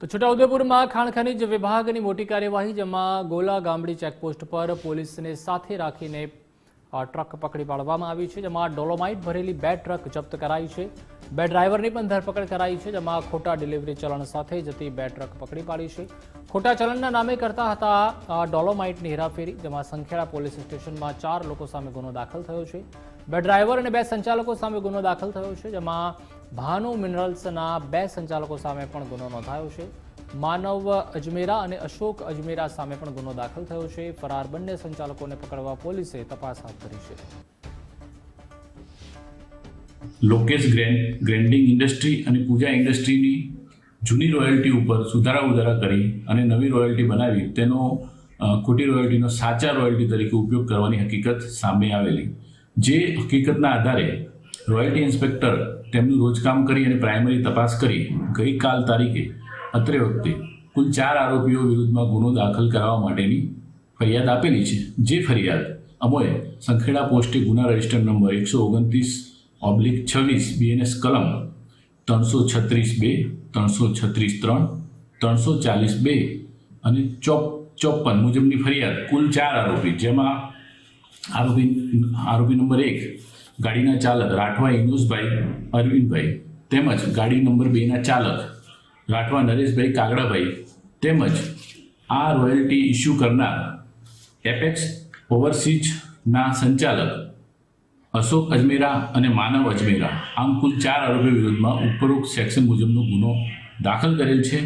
તો છોટાઉદેપુરમાં ખાણ ખનીજ વિભાગની મોટી કાર્યવાહી, જેમાં ગોલા ગામડી ચેકપોસ્ટ પર પોલીસને સાથે રાખીને ટ્રક પકડી પાડવામાં આવી છે, જેમાં ડોલોમાઇટ ભરેલી બે ટ્રક જપ્ત કરાઈ છે. બે ડ્રાઈવરની પણ ધરપકડ કરાઈ છે, જેમાં ખોટા ડિલિવરી ચલણ સાથે જતી બે ટ્રક પકડી પાડી છે. ખોટા ચલણના નામે કરતા હતા ડોલોમાઇટની હેરાફેરી, જેમાં સંખેડા પોલીસ સ્ટેશનમાં ચાર લોકો સામે ગુનો દાખલ થયો છે. બે ડ્રાઈવર અને બે સંચાલકો સામે ગુનો દાખલ થયો છે, જેમાં ભાનુ મિનરલ્સના બે સંચાલકો સામે પણ ગુનો નોંધાયો છે. માનવ અજમેરા અને અશોક અજમેરા સામે પણ ગુનો દાખલ થયો છે. ફરાર બંને સંચાલકોને પકડવા પોલીસે તપાસ હાથ ધરી છે. લોકેશ ગ્રેન્ડ ગ્રેન્ડિંગ ઇન્ડસ્ટ્રી અને પૂજા ઇન્ડસ્ટ્રીની જૂની રોયલ્ટી ઉપર સુધારા ઉધારા કરી અને નવી રોયલ્ટી બનાવી તેનો ખોટી રોયલ્ટીનો સાચા રોયલ્ટી તરીકે ઉપયોગ કરવાની હકીકત સામે આવેલી. જે હકીકતના આધારે રોયલ્ટી ઇન્સ્પેક્ટર તેમનું રોજકામ કરી અને પ્રાઇમરી તપાસ કરી ગઈકાલ તારીખે અત્રે વખતે કુલ ચાર આરોપીઓ વિરુદ્ધમાં ગુનો દાખલ કરાવવા માટેની ફરિયાદ આપેલી છે. જે ફરિયાદ અમોએ સંખેડા પોસ્ટે ગુના રજિસ્ટર નંબર એકસો ઓગણત્રીસ ઓબ્લિક છવ્વીસ બીએનએસ કલમ ત્રણસો છત્રીસ બે, ત્રણસો છત્રીસ ત્રણ, ત્રણસો ચાલીસ બે અને ચોપ ચોપન મુજબની ફરિયાદ કુલ ચાર આરોપી જેમાં આરોપી આરોપી નંબર એક ગાડીના ચાલક રાઠવા ઇનુસભાઈ અરવિંદભાઈ તેમજ ગાડી નંબર બેના ચાલક રાઠવા નરેશભાઈ કાગડાભાઈ તેમજ આ રોયલ્ટી ઇસ્યુ કરનાર એપેક્સ ઓવરસીઝના સંચાલક અશોક અજમેરા અને માનવ અજમેરા આમ કુલ ચાર આરોપી વિરુદ્ધમાં ઉપરોક્ત સેક્શન મુજબનો ગુનો દાખલ કરેલ છે.